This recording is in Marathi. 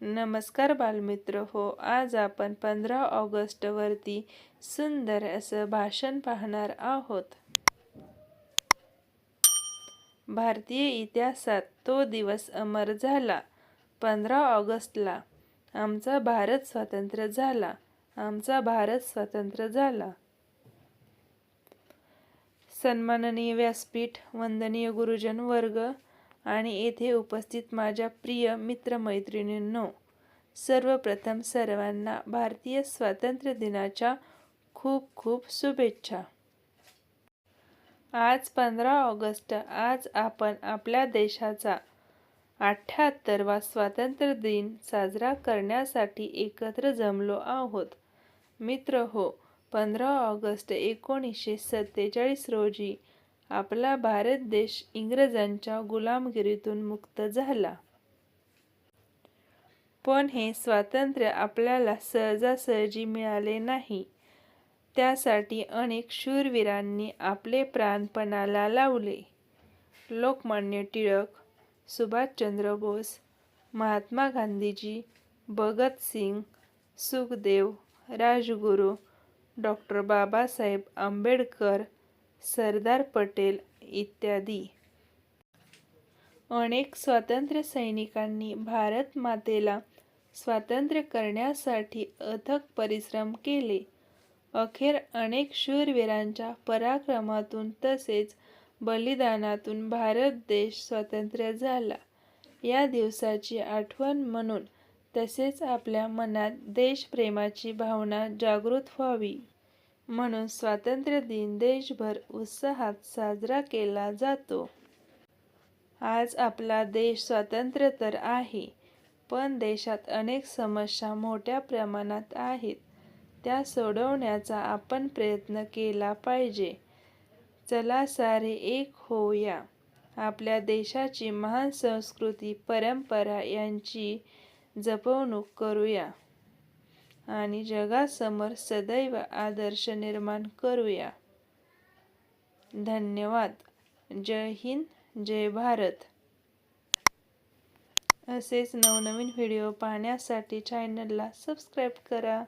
नमस्कार बालमित्र. हो आज आपण पंधरा ऑगस्टवरती सुंदर असं भाषण पाहणार आहोत. भारतीय इतिहासात तो दिवस अमर झाला. पंधरा ऑगस्टला आमचा भारत स्वतंत्र झाला. आमचा भारत स्वतंत्र झाला. सन्माननीय व्यासपीठ वंदनीय गुरुजन वर्ग आणि येथे उपस्थित माझ्या प्रिय मित्रमैत्रिणींनो सर्वप्रथम सर्वांना भारतीय स्वातंत्र्य दिनाच्या खूप खूप शुभेच्छा. आज पंधरा ऑगस्ट आज आपण आपल्या देशाचा अठ्ठ्याहत्तरवा स्वातंत्र्य दिन साजरा करण्यासाठी एकत्र जमलो आहोत. मित्र हो पंधरा ऑगस्ट एकोणीसशे सत्तेचाळीस रोजी आपला भारत देश इंग्रजांच्या गुलामगिरीतून मुक्त झाला. पण हे स्वातंत्र्य आपल्याला सहजासहजी मिळाले नाही. त्यासाठी अनेक शूरवीरांनी आपले प्राणपणाला लावले. लोकमान्य टिळक सुभाषचंद्र बोस महात्मा गांधीजी भगतसिंग सुखदेव राजगुरू डॉक्टर बाबासाहेब आंबेडकर सरदार पटेल इत्यादी. अनेक स्वातंत्र्य सैनिकांनी भारत मातेला स्वातंत्र्य करण्यासाठी अथक परिश्रम केले. अखेर अनेक शूरवीरांच्या पराक्रमातून तसेच बलिदानातून भारत देश स्वतंत्र झाला. या दिवसाची आठवण म्हणून तसेच आपल्या मनात देशप्रेमाची भावना जागृत व्हावी. म्हणून स्वातंत्र्य दिन देशभर उत्साहात साजरा केला जातो. आज आपला देश स्वतंत्र तर आहे पण देशात अनेक समस्या मोठ्या प्रमाणात आहेत. त्या सोडवण्याचा आपण प्रयत्न केला पाहिजे. चला सारे एक होऊया. आपल्या देशाची महान संस्कृती परंपरा यांची जपवणूक करूया. आणि जगासमोर सदैव आदर्श निर्माण करूया. धन्यवाद. जय हिंद जय भारत. असेच नवनवीन व्हिडिओ पाहण्यासाठी चॅनलला सबस्क्राईब करा.